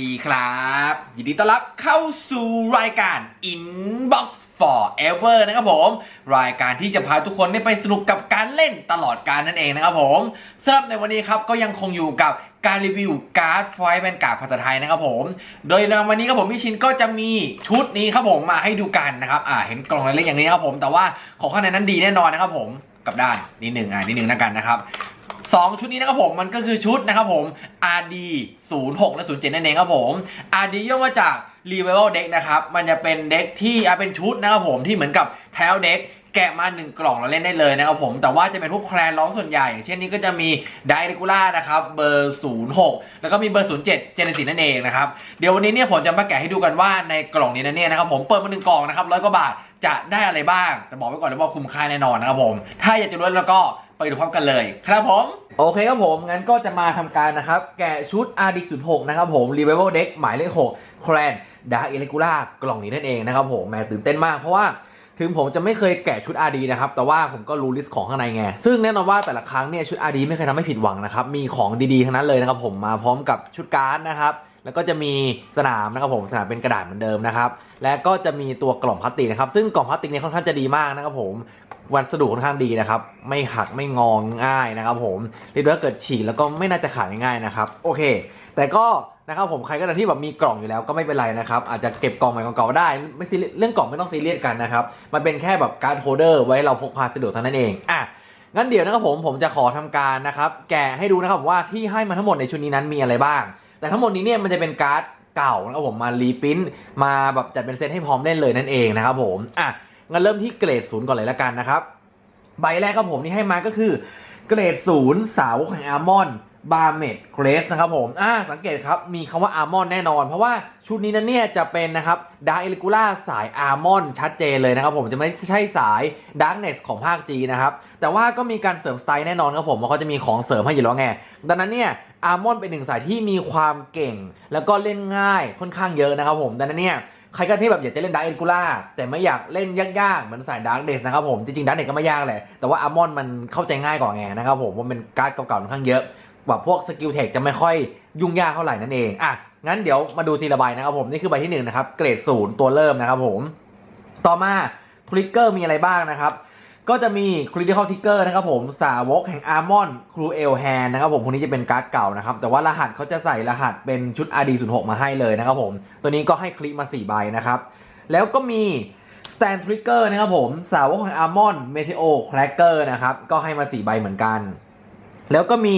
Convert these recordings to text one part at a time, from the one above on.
ดีครับ ยินดีต้อนรับเข้าสู่รายการ Inbox Forever นะครับผม รายการที่จะพาทุกคนไปสนุกกับการเล่นตลอดการนั่นเองนะครับผมสำหรับในวันนี้ครับก็ยังคงอยู่กับการรีวิวการ์ดไฟแบนการ์ดภาษาไทยนะครับผม โดยในวันนี้ครับผมพี่ชินก็จะมีชุดนี้ครับผมมาให้ดูกันนะครับอ่าเห็นกล่องเล็กๆอย่างนี้ครับผมแต่ว่าของข้างในนั้นดีแน่นอนนะครับผมกับด้านนิดหนึ่งอ่านิดหนึ่งนะกันนะครับ สองชุดนี้นะครับผมมันก็คือชุดนะครับผม RD 0 6และ07นั่นเองครับผม RD ย่อมาจาก Revival Deck นะครับ มันจะเป็นเด็กที่เป็นชุดนะครับผมที่เหมือนกับแทลเด็กแกะมาหนึ่งกล่องแล้วเล่นได้เลยนะครับผมแต่ว่าจะเป็นพวกแคลนร้องส่วนใหญ่อย่างเช่นนี้ก็จะมีไดเรกูล่านะครับเบอร์ 06 แล้วก็มีเบอร์ 07 เจเนซินั่นเองนะครับ เดี๋ยววันนี้เนี่ยผมจะมาแกะให้ดูกันว่าในกล่องนี้นะเนี่ยนะครับผมเปิดมาหนึ่งกล่องนะครับร้อยกว่าบาท จะได้อะไรบ้าง แต่บอกไว้ก่อนเลยว่าคุ้มค่าแน่นอนนะครับผม ถ้าอยากจะรู้แล้วก็ไปดูพร้อมกันเลย ครับผม โอเคครับผม งั้นก็จะมาทำการนะครับ แกะชุด RD 0 6นะครับผม Revival Deck หมายเลข6 Clan Dark e l e g u l a กล่องนี้นั่นเองนะครับผมแหม่ตื่นเต้นมากเพราะว่าถึงผมจะไม่เคยแกะชุด RD นะครับ แต่ว่าผมก็รู้ลิสต์ของข้างในไง ซึ่งแน่นอนว่าแต่ละครั้งเนี่ยชุด RD ไม่เคยทำให้ผิดหวังนะครับ มีของดีๆทั้งนั้นเลยนะครับผมมาพร้อมกับชุดการ์ดนะครับ แล้วก็จะมีสนามนะครับผมสนามเป็นกระดาษเหมือนเดิมนะครับและก็จะมีตัวกล่องพลาสติกนะครับซึ่งกล่องพลาสติกเนี่ยค่อนข้างจะดีมากนะครับผมวัสดุค่อนข้างดีนะครับ ไม่หักไม่งองง่ายนะครับ ผมเรียกว่าเกิดฉีกแล้วก็ไม่น่าจะขาดง่ายนะครับ โอเค แต่ก็นะครับผมใครก็ตามที่แบบมีกล่องอยู่แล้วก็ไม่เป็นไรนะครับ อาจจะเก็บกล่องใหม่กล่องเก่าได้ไม่ซีเรียสเรื่องกล่องไม่ต้องซีเรียสกันนะครับมันเป็นแค่แบบการโฮเดอร์ไว้เราพกพาสะดวกเท่านั้นเองอะงั้นเดี๋ยวนะครับผมผมจะขอทำการนะครับ แกะให้ดูนะครับว่าที่ให้มาทั้งหมดในชุดนี้นั้นมีอะไรบ้าง แต่ทั้งหมดนี้เนี่ยมันจะเป็นการ์ดเก่านะครับผมมารีพิ้นมาแบบจัดเป็นเซตให้พร้อมเล่นเลยนั่นเองนะครับผมอะงั้นเริ่มที่เกรดศูนย์ก่อนเลยละกันนะครับ ใบแรกครับผมที่ให้มาก็คือเกรดศูนย์สาวกแห่งอาร์มอน บาเมดเกรสนะครับผม อ่า สังเกตครับ มีคำว่าอาร์มอนแน่นอน เพราะว่าชุดนี้นั้นเนี่ยจะเป็นนะครับดาร์เอลิกูล่าสายอาร์มอนชัดเจนเลยนะครับผม จะไม่ใช่สายดาร์กเนสของภาคจีนะครับ แต่ว่าก็มีการเสริมสไตล์แน่นอนครับผมเพราะเขาจะมีของเสริมให้อยู่แล้วไง ดังนั้นเนี่ยอาร์มอนเป็นหนึ่งสายที่มีความเก่ง แล้วก็เล่นง่ายค่อนข้างเยอะนะครับผม ดังนั้นเนี่ยใครก็ที่แบบอยากจะเล่นดาร์เอ g กูล่าแต่ไม่อยากเล่นยากๆ เหมือนสายดาร์กเดสนะครับผม จริงๆดาร์กเดสก็ไม่ยากแหละแต่ว่าอาร์มอนมันเข้าใจง่ายกว่าไงนะครับผมว่าเป็นการ์ดเก่าๆค่อนข้างเยอะ แบบพวกสกิลเทคจะไม่ค่อยยุ่งยากเท่าไหร่นั่นเองอะงั้นเดี๋ยวมาดูทีละใบนะครับผมนี่คือใบที่หนึ่งนะครับเกรดศูนย์ตัวเริ่มนะครับผม ต่อมาทริกเกอร์มีอะไรบ้างนะครับ ก็จะมี Critical Trigger นะครับผมสาวกแห่ง Armon Cruel Hand นนะครับผมคนนี้จะเป็นการ์ดเก่านะครับ แต่ว่ารหัสเขาจะใส่รหัสเป็นชุด RD06 มาให้เลยนะครับผม ตัวนี้ก็ให้คลิกมา4ใบนะครับ แล้วก็มี Stand Trigger นะครับผมสาวกแห่ง Armon Meteo Cracker นะครับ ก็ให้มา4ใบเหมือนกัน แล้วก็มี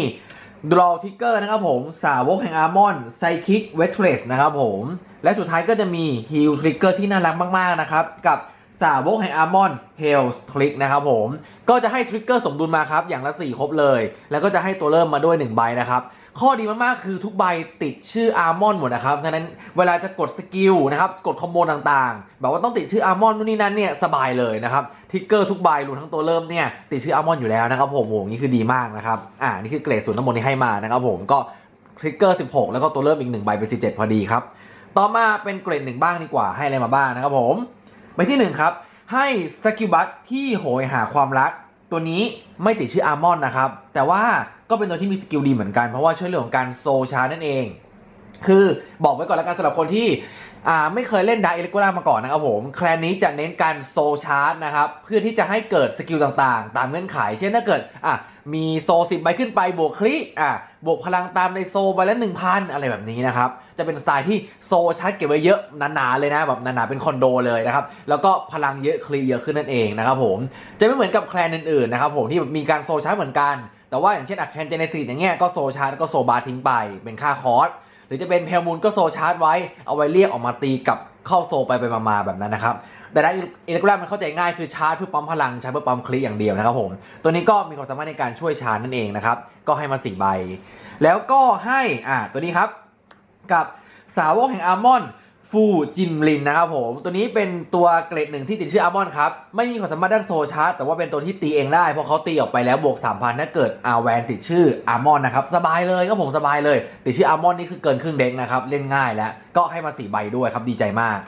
ดรอทิกเกอร์นะครับผมสาวกแห่งอาร์มอนไซคิกเวทเทรสนะครับผม และสุดท้ายก็จะมีฮิลทริกเกอร์ที่น่ารักมาก ๆ นะครับ กับ สาวกแห่ง Armon Hell's Trick นะครับผม ก็จะให้ทริกเกอร์สมดุลมาครับ อย่างละ 4 ครบเลย แล้วก็จะให้ตัวเริ่มมาด้วย 1 ใบนะครับ ข้อดีมาก ๆ คือทุกใบติดชื่อ Armon หมดนะครับฉะนั้นเวลาจะกดสกิลนะครับ กดคอมโบต่างๆ แบบว่าต้องติดชื่อ Armon นู่นนี่นั่นเนี่ยสบายเลยนะครับทริกเกอร์ทุกใบรวมทั้งตัวเริ่มเนี่ยติดชื่อ Armon อนอยู่แล้วนะครับผมโอ้โหนี่คือดีมากนะครับอ่านี่คือเกรดศูนทั้งหมดที่ให้มานะครับผมก็ทริกเกอร์16 แล้วก็ตัวเริ่มอีก1ใบเป็น17 พอดีครับต่อมาเป็นเกรดหนึ่งบ้างดีกว่าให้อะไรมาบ้างนะครับผม ใบที่หนึ่งครับ ให้สกิลบัตที่โหยหาความรัก ตัวนี้ไม่ติดชื่ออาร์มอนนะครับ แต่ว่าก็เป็นตัวที่มีสกิลดีเหมือนกัน เพราะว่าช่วยเรื่องของการโซชานั่นเอง คือบอกไว้ก่อนแล้วกันสำหรับคนที่ไม่เคยเล่นดาเอลิกูล่ามาก่อนนะครับผม แคลนนี้จะเน้นการโซชาร์จนะครับ เพื่อที่จะให้เกิดสกิลต่างๆ ตามเงื่อนไข เช่นถ้าเกิดอะมีโซสิบใบขึ้นไปบวกคลิอะบวกพลังตามในโซใบละหนึ่งพันอะไรแบบนี้นะครับ จะเป็นสไตล์ที่โซชาร์จเก็บไว้เยอะหนาๆเลยนะแบบหนาๆเป็นคอนโดเลยนะครับ แล้วก็พลังเยอะคลีเยอะขึ้นนั่นเองนะครับผมจะไม่เหมือนกับแคลนอื่นๆนะครับผมที่มีการโซชาร์จเหมือนกัน แต่ว่าอย่างเช่นอะแคนเจเนซิสอย่างเงี้ยก็โซชาร์จก็โซบาร์ทิ้งไปเป็นค่าคอร์ส หรือจะเป็นเพลมูลก็โซชาร์จไว้ เอาไว้เรียกออกมาตีกับเข้าโซไปไปมาๆแบบนั้นนะครับแต่ได้อิเล็กตรามันเข้าใจง่ายคือชาร์จเพื่อปั๊มพลังใช้เพื่อปั๊มคลิกอย่างเดียวนะครับผม ตัวนี้ก็มีความสามารถในการช่วยชาร์จนั่นเองนะครับ ก็ให้มาสี่ใบ แล้วก็ให้อ่าตัวนี้ครับ กับสาวกแห่งอาร์มอน ฟูจิมลินนะครับผม ตัวนี้เป็นตัวเกรดหนึ่งที่ติดชื่ออาร์มอนครับ ไม่มีความสามารถด้านโซชาร์แต่ว่าเป็นตัวที่ตีเองได้ เพราะเขาตีออกไปแล้วบวก 3,000 ถ้าเกิดอาแวนติดชื่ออาร์มอนนะครับ สบายเลยก็ผมสบายเลย ติดชื่ออาร์มอนนี่คือเกินครึ่งเด็กนะครับ เล่นง่ายแล้ว ก็ให้มาสี่ใบด้วยครับดีใจมาก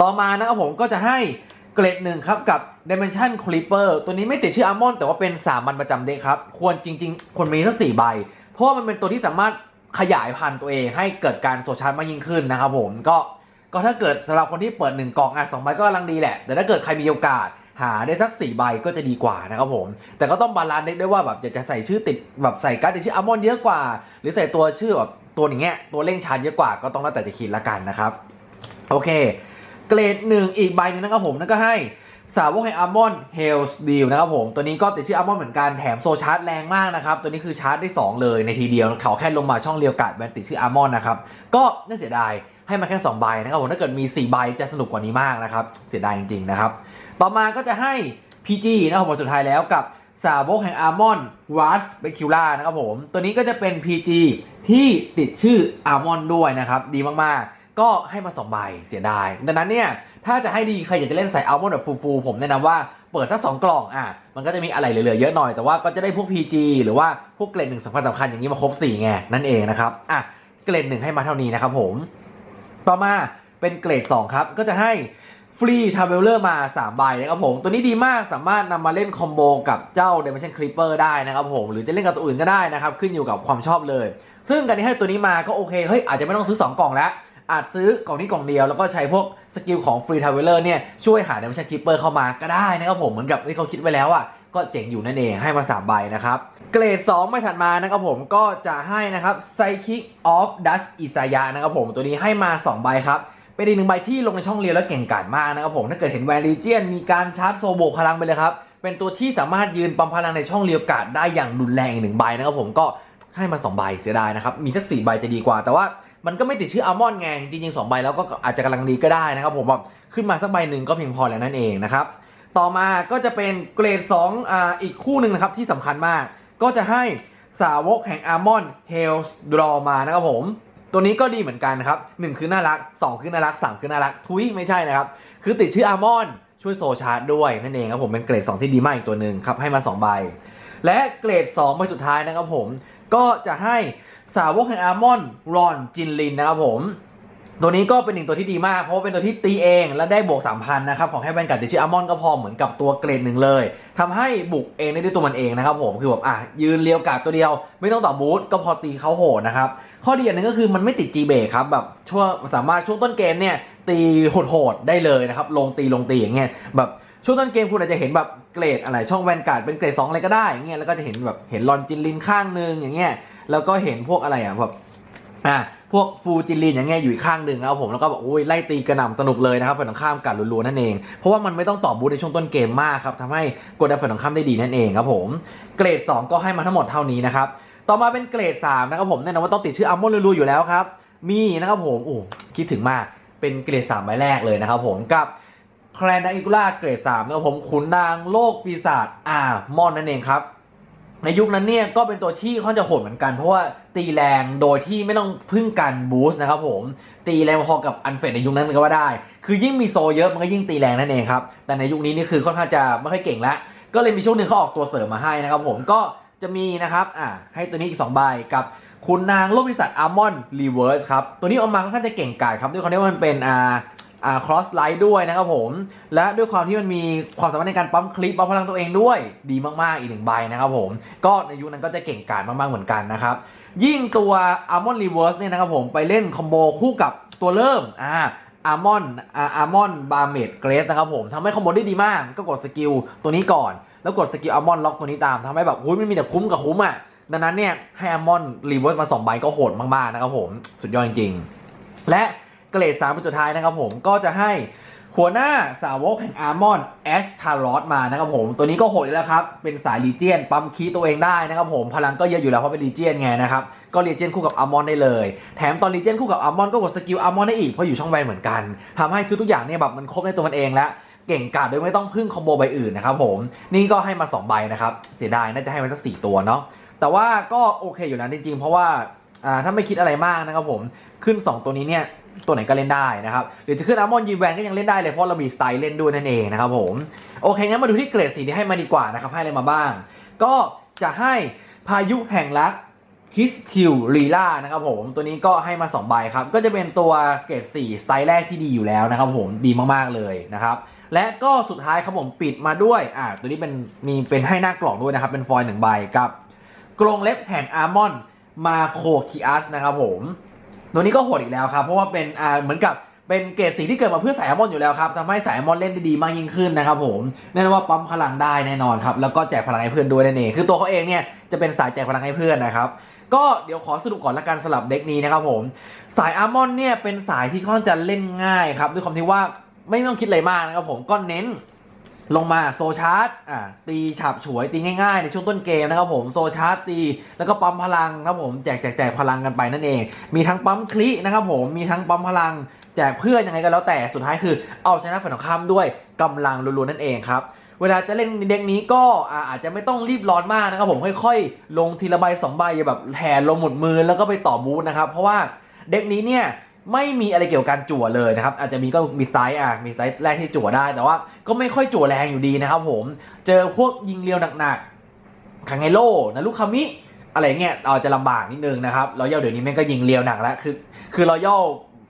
ต่อมานะครับผมก็จะให้เกรดหนึ่งครับกับ Dimension Clipper ตัวนี้ไม่ติดชื่ออาร์มอนแต่ว่าเป็นสามัญประจำเด็กครับควรจริง ๆ ควรมีทั้งสี่ใบ เพราะว่ามันเป็นตัวที่สามารถขยายพันธุ์ตัวเองให้เกิดการโซชาร์มากยิ่งขึ้นนะครับผมก็ ก็ถ้าเกิดสำหรับคนที่เปิด 1 กล่องอะสองใบก็กำลังดีแหละ แต่ถ้าเกิดใครมีโอกาสหาได้สัก4ใบก็จะดีกว่านะครับผม แต่ก็ต้องบาลานซ์เด็กด้วยว่าแบบอยากจะใส่ชื่อติดแบบใส่การ์ดติดชื่ออัลมอนด์เยอะกว่า หรือใส่ตัวชื่อแบบตัวอย่างเงี้ยตัวเร่งชาร์จเยอะกว่าก็ต้องแล้วแต่จะคิดละกันนะครับ โอเค เกรดหนึ่งอีกใบหนึงนะครับผมนั่นก็ให้สาวกแห่งอาร์มอนเฮลส์ดีลนะครับผมตัวนี้ก็ติดชื่ออาร์มอนเหมือนกันแถมโซชาร์จแรงมากนะครับ ตัวนี้คือชาร์จได้ 2 เลยในทีเดียวเขาแค่ลงมาช่องเรียวกัดแบนติดชื่ออาร์มอนนะครับก็น่าเสียดาย ให้มาแค่2ใบนะครับผมถ้าเกิดมี4ใบจะสนุกกว่านี้มากนะครับเสียดายจริงๆนะครับต่อมาก็จะให้ PG นะครับผมสุดท้ายแล้วกับสาวกแห่งอาร์มอนวัสเบคิล่านะครับผมตัวนี้ก็จะเป็น PG ที่ติดชื่ออาร์มอนด้วยนะครับดีมากๆ ก็ให้มา2ใบเสียดายดังนั้นเนี่ยถ้าจะให้ดีใครอยากจะเล่นใส่อัลมอนแบบฟูๆผมแนะนำว่าเปิดสักสองกล่องอะมันก็จะมีอะไรเหลือๆเยอะหน่อยแต่ว่าก็จะได้พวก PG หรือว่าพวกเกรดหนึ่งสำคัญสำคัญอย่างนี้มาครบ4ไงนั่นเองนะครับอะเกรดหนึ่งให้มาเท่านี้นะครับผม ต่อมาเป็นเกรด 2 ครับ ก็จะให้ฟรีทาเวลเลอร์มา 3 ใบนะครับผม ตัวนี้ดีมากสามารถนำมาเล่นคอมโบกับเจ้า Dimension Creeper ได้นะครับผม หรือจะเล่นกับตัวอื่นก็ได้นะครับ ขึ้นอยู่กับความชอบเลย ซึ่งการที่ให้ตัวนี้มาก็โอเค เฮ้ย อาจจะไม่ต้องซื้อ 2 กล่องแล้ว อาจซื้อกล่องนี้กล่องเดียว แล้วก็ใช้พวกสกิลของฟรีทาวเวลเลอร์เนี่ยช่วยหา Dimension Creeper เข้ามาก็ได้นะครับผม เหมือนกับที่เขาคิดไว้แล้วอะ ก็เจ๋งอยู่นั่นเอง ให้มา3ใบนะครับ เกรด 2 ไม่ถัดมานะครับผมก็จะให้นะครับ Psychic of Dust Isaya นะครับผมตัวนี้ให้มา 2 ใบครับ เป็นอีกหนึ่งใบที่ลงในช่องเรียนแล้วเก่งกาจมากนะครับผม ถ้าเกิดเห็นแวรีเจียนมีการชาร์จโซโบพลังไปเลยครับ เป็นตัวที่สามารถยืนปั๊มพลังในช่องเรียวกาดได้อย่างรุนแรงอีกหนึ่งใบนะครับผมก็ให้มา 2 ใบเสียดายนะครับ มีสักสี่ใบจะดีกว่า แต่ว่ามันก็ไม่ติดชื่ออัลมอนด์ไงจริงๆ2ใบแล้วก็อาจจะกำลังดีก็ได้นะครับผมแบบขึ้นมาสักใบหนึ่งก็เพียงพอแล้วนั่นเองนะครับต่อมาก็จะเป็นเกรด2อ่าอีกคู่หนึ่งนะครับที่สำคัญมาก ก็จะให้สาวกแห่งอาร์มอนเฮลส์ดรอมานะครับผม ตัวนี้ก็ดีเหมือนกันนะครับหนึ่งคือน่ารัก2คือน่ารัก3คือน่ารัก ทุยไม่ใช่นะครับ คือติดชื่ออาร์มอนช่วยโซชาร์ดด้วยนั่นเองครับผมเป็นเกรด 2 ที่ดีมากอีกตัวหนึ่งครับให้มา 2 ใบ และเกรด 2 ใบสุดท้ายนะครับผม ก็จะให้สาวกแห่งอาร์มอนรอนจินลินนะครับผม ตัวนี้ก็เป็นหนึ่งตัวที่ดีมาก เพราะว่าเป็นตัวที่ตีเองและได้บวก 3,000 นะครับ ของแค่แวนการ์ดติดชื่ออาร์มอนก็พอเหมือนกับตัวเกรดหนึ่งเลยทำให้บุกเองได้ด้วยตัวมันเองนะครับผมคือแบบอะยืนเรียวกาดตัวเดียว ไม่ต้องต่อบูทก็พอตีเขาโหดนะครับ ข้อดีอันหนึงก็คือมันไม่ติด G เบรครับแบบช่วงสามารถช่วงต้นเกมเนี่ยตีโหดๆได้เลยนะครับลงตีลงตีอย่างเงี้ยแบบช่วงต้นเกมคุณอาจจะเห็นแบบเกรดอะไรช่องแวนการ์ดเป็นเกรด2อะไรก็ได้อย่างเงี้ยแล้วก็จะเห็นแบบเห็นลอนจินลินข้างนึงอย่างเงี้ยแล้วก็เห็นพวกอะไรอะแบบอะ พวกฟูจิลินอย่างเงี้ยอยู่อีกข้างหนึ่งนะครับผมแล้วก็บบโอ้ยไล่ตีกระหน่ำสนุกเลยนะครับฝ่ายตรงข้ามกัดรัวๆนั่นเองเพราะว่ามันไม่ต้องต่อบูทในช่วงต้นเกมมากครับทำให้กดดันฝ่ายตรงข้ามได้ดีนั่นเองครับผมเกรด 2 ก็ให้มาทั้งหมดเท่านี้นะครับต่อมาเป็นเกรด3นะครับผมแน่นอนว่าต้องติดชื่ออัลมอนด์รูๆอยู่แล้วครับมีนะครับผมโอ้คิดถึงมากเป็นเกรด3ใบแรกเลยนะครับผมกับแคลนดังอิกุล่าเกรด3นะครับผมขุนนางโลกปีศาจอามอนนั่นเองครับ ในยุคนั้นเนี่ยก็เป็นตัวที่ค่อนจะโหดเหมือนกัน เพราะว่าตีแรงโดยที่ไม่ต้องพึ่งการบูสต์นะครับผม ตีแรงพอกับอันเฟดในยุคนั้นก็ว่าได้ คือยิ่งมีโซเยอะมันก็ยิ่งตีแรงนั่นเองครับ แต่ในยุคนี้นี่คือค่อนข้างจะไม่ค่อยเก่งแล้วก็เลยมีช่วงหนึ่งเขาออกตัวเสริมมาให้นะครับผมก็จะมีนะครับอ่าให้ตัวนี้อีก2ใบกับคุณนางโลกบริษัทอาร์มอนรีเวิร์สครับตัวนี้ออกมาค่อนข้างจะเก่งกาจครับด้วยความที่ว่ามันเป็นอ่า ครอสไลด์ด้วยนะครับผม และด้วยความที่มันมีความสามารถในการปั๊มคลิปปั๊มพลังตัวเองด้วยดีมากๆอีกหนึ่งใบนะครับผม ก็ในยุคนั้นก็จะเก่งกาจมากๆเหมือนกันนะครับ ยิ่งตัวอาร์มอนรีเวิร์สเนี่ยนะครับผมไปเล่นคอมโบคู่กับตัวเริ่มอ่าอาร์มอนอาร์มอนบาร์เมดเกรสนะครับผมทำให้คอมโบได้ดีมาก ก็กดสกิลตัวนี้ก่อน แล้วกดสกิลอาร์มอนล็อกตัวนี้ตามทำให้แบบหุ้ยมันมีแต่คุ้มกับคุ้มอะดังนั้นเนี่ยให้อาร์มอนรีเวิร์สมา2ใบก็โหดมากๆนะครับผมสุดยอดจริงๆและ เกรด3เป็นสุดท้ายนะครับผมก็จะให้หัวหน้าสาวกแห่งอาร์มอนแอสทารอสมานะครับผม ตัวนี้ก็โหดแล้วครับ เป็นสายลีเจียน ปั๊มคีตัวเองได้นะครับผม พลังก็เยอะอยู่แล้วเพราะเป็นลีเจียนไงนะครับ ก็ลีเจียนคู่กับอาร์มอนได้เลย แถมตอนลีเจียนคู่กับอาร์มอนก็กดสกิลอาร์มอนได้อีก เพราะอยู่ช่องแวนเหมือนกันทำให้ทุกๆอย่างเนี่ยแบบมันครบในตัวมันเองแล้วเก่งกาจโดยไม่ต้องพึ่งคอมโบใบอื่นนะครับผม นี่ก็ให้มา2ใบนะครับ เสียดายน่าจะให้มาสักสี่ตัวเนาะ แต่ว่าก็โอเคอยู่นะจริงๆ เพราะว่าอ่าถ้าไม่คิดอะไรมากนะครับผม ขึ้น 2 ตัวนี้เนี่ยตัวไหนก็เล่นได้นะครับหรือจะขึ้นอาร์มอนยีแวนก็ยังเล่นได้เลยเพราะเรามีสไตล์เล่นด้วยนั่นเองนะครับผมโอเคงั้นมาดูที่เกรดสีที่ให้มาดีกว่านะครับให้อะไรมาบ้าง ก็จะให้พายุแห่งรักคิสคิวลีล่านะครับผมตัวนี้ก็ให้มา 2 ใบครับ ก็จะเป็นตัวเกรด4สไตล์แรกที่ดีอยู่แล้วนะครับผมดีมากๆเลยนะครับและก็สุดท้ายครับผมปิดมาด้วยอ่าตัวนี้เป็นมีเป็นให้หน้ากล่องด้วยนะครับเป็นฟอยล์หนึ่งใบกับ กรงเล็บแห่งอาร์มอนมาโคคิอัสนะครับผม ตัวนี้ก็โหดอีกแล้วครับ เพราะว่าเป็นอ่าเหมือนกับเป็นเกรดสีที่เกิดมาเพื่อสายอัลมอนอยู่แล้วครับทำให้สายอัลมอนเล่นได้ดีมากยิ่งขึ้นนะครับผมแน่นอนว่าปั๊มพลังได้แน่นอนครับแล้วก็แจกพลังให้เพื่อนด้วยนั่นเองคือตัวเขาเองเนี่ยจะเป็นสายแจกพลังให้เพื่อนนะครับก็เดี๋ยวขอสรุปก่อนละกันสลับเด็กนี้นะครับผมสายอาร์มอนเนี่ยเป็นสายที่ค่อนจะเล่นง่ายครับด้วยความที่ว่าไม่ต้องคิดอะไรมากนะครับผมก็เน้น ลงมาโซชาร์จอ่าตีฉับฉวยตีง่ายๆ ในช่วงต้นเกมนะครับผมโซชาร์จตี แล้วก็ปั๊มพลังครับผมแจกแจกแจกพลังกันไปนั่นเอง มีทั้งปั๊มคลินะครับผมมีทั้งปั๊มพลังแจกเพื่อนยังไงก็แล้วแต่สุดท้ายคือเอาชนะฝ่ายตรงข้ามด้วยกำลังล้วนๆนั่นเองครับเวลาจะเล่นเด็กนี้ก็อาจจะไม่ต้องรีบร้อนมากนะครับผมค่อยๆ ลงทีละใบสองใบอย่าแบบแห่ลงหมุนมือแล้วก็ไปต่อบูธนะครับเพราะว่าเด็กนี้เนี่ย ไม่มีอะไรเกี่ยวกับการจั่วเลยนะครับ อาจจะมีก็มีไซส์อะมีไซส์แรกที่จั่วได้ แต่ว่าก็ไม่ค่อยจั่วแรงอยู่ดีนะครับผมเจอพวกยิงเรียวหนักๆคังไงโล่นะลูกคามิอะไรเงี้ยเราจะลำบากนิดนึงนะครับรอยัลเดี๋ยวนี้แม่งก็ยิงเรียวหนักแล้วคือ คือรอยัล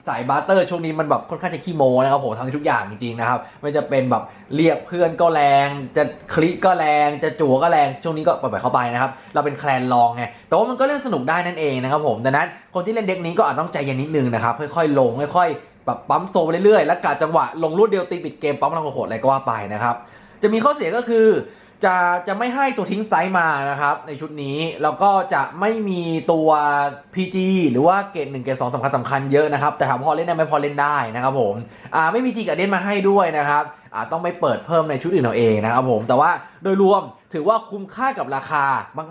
สายบาร์เตอร์ช่วงนี้มันแบบค่อนข้างจะขี้โมนะครับผมทำทุกอย่างจริงๆนะครับไม่จะเป็นแบบเรียกเพื่อนก็แรง จะคลิกก็แรง จะจั่วก็แรงช่วงนี้ก็ปล่อยเข้าไปนะครับเราเป็นแคลนลองไงแต่ว่ามันก็เล่นสนุกได้นั่นเองนะครับผมดังนั้นคนที่เล่นเด็กนี้ก็อาจต้องใจเย็นนิดนึงนะครับค่อยๆลงค่อยๆแบบปั๊มโซไปเรื่อยๆแล้วกะจังหวะลงรวดเดียวตีปิดเกมปั๊มพลังโหดอะไรก็ว่าไปนะครับจะมีข้อเสียก็คือ จะจะไม่ให้ตัวทิ้งไซส์มานะครับ ในชุดนี้ แล้วก็จะไม่มีตัว PG หรือว่าเกรดหนึ่งเกรดสองสำคัญสำคัญเยอะนะครับ แต่ถามพอเล่นได้ไหมพอเล่นได้นะครับผมอ่าไม่มีจีกับเดนมาให้ด้วยนะครับอ่าต้องไปเปิดเพิ่มในชุดอื่นเอาเองนะครับผมแต่ว่าโดยรวม ถือว่าคุ้มค่ากับราคา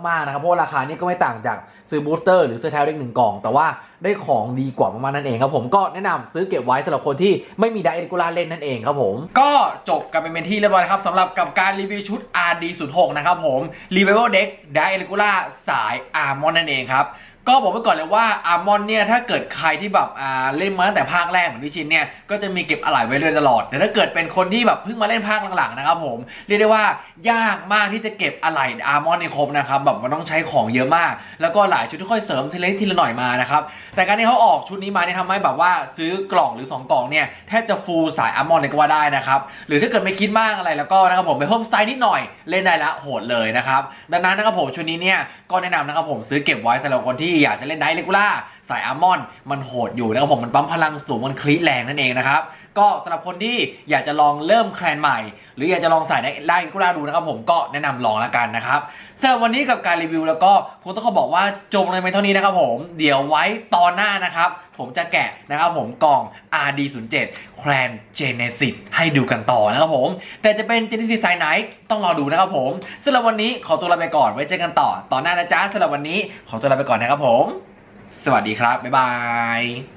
มากๆนะครับเพราะราคานี้ก็ไม่ต่างจากซื้อบูสเตอร์หรือซื้อแทลเล็กหนึ่งกล่อง แต่ว่าได้ของดีกว่ามากๆนั่นเองครับผมก็แนะนำซื้อเก็บไว้สำหรับคนที่ไม่มีไดเอริกูล่าเล่นนั่นเองครับผม ก็จบกันไปเป็นที่เรียบร้อยครับสำหรับกับการรีวิวชุด RD06 นะครับผม Revival Deck d i a l i c u l a สายอาร์มอนนั่นเองครับ ก็บอกไว้ก่อนเลยว่า Armon เนี่ยถ้าเกิดใครที่แบบอ่าเล่นมาตั้งแต่ภาคแรกเหมือนพี่ชินเนี่ยก็จะมีเก็บอะไหล่ไว้เรื่อยตลอด แต่ถ้าเกิดเป็นคนที่แบบเพิ่งมาเล่นภาคหลังๆนะครับผมเรียกได้ว่ายากมากที่จะเก็บอะไหล่ Armon ในครบนะครับแบบมันต้องใช้ของเยอะมาก แล้วก็หลายชุดที่ค่อยเสริมทีละนิดทีละหน่อยมานะครับแต่การที่เขาออกชุดนี้มาเนี่ยทำให้แบบว่าซื้อกล่องหรือ 2 กล่องเนี่ยแทบจะฟูลสายอาร์มอนเลยก็ว่าได้นะครับหรือถ้าเกิดไม่คิดมากอะไรแล้วก็นะครับผมไปเพิ่มสไตล์นิดหน่อยเล่นได้ละโหดเลยนะครับดังนั้นนะครับผมชุดนี้เนี่ยก็แนะนำนะครับผมซื้อเก็บไว้สำหรับคนที่อยากจะเล่นไดเรกูล่าสายอาร์มอน มันโหดอยู่นะครับผมมันปั๊มพลังสูงมันคลีแรงนั่นเองนะครับ ก็สำหรับคนที่อยากจะลองเริ่มแคลนใหม่ หรืออยากจะลองใส่ในไล่กุล่าดูนะครับผมก็แนะนำลองแล้วกันนะครับสำหรับวันนี้กับการรีวิวแล้วก็ผมต้องขอบอกว่าจบเลยไปเท่านี้นะครับผมเดี๋ยวไว้ตอนหน้านะครับผมจะแกะนะครับผมกล่อง RD07 แคลน Genesis ให้ดูกันต่อนะครับผม แต่จะเป็น Genesis สายไหนต้องรอดูนะครับผมสำหรับวันนี้ขอตัวลาไปก่อนไว้เจอกันต่อตอนหน้านะจ๊ะสำหรับวันนี้ขอตัวลาไปก่อนนะครับผม สวัสดีครับ บ๊ายบาย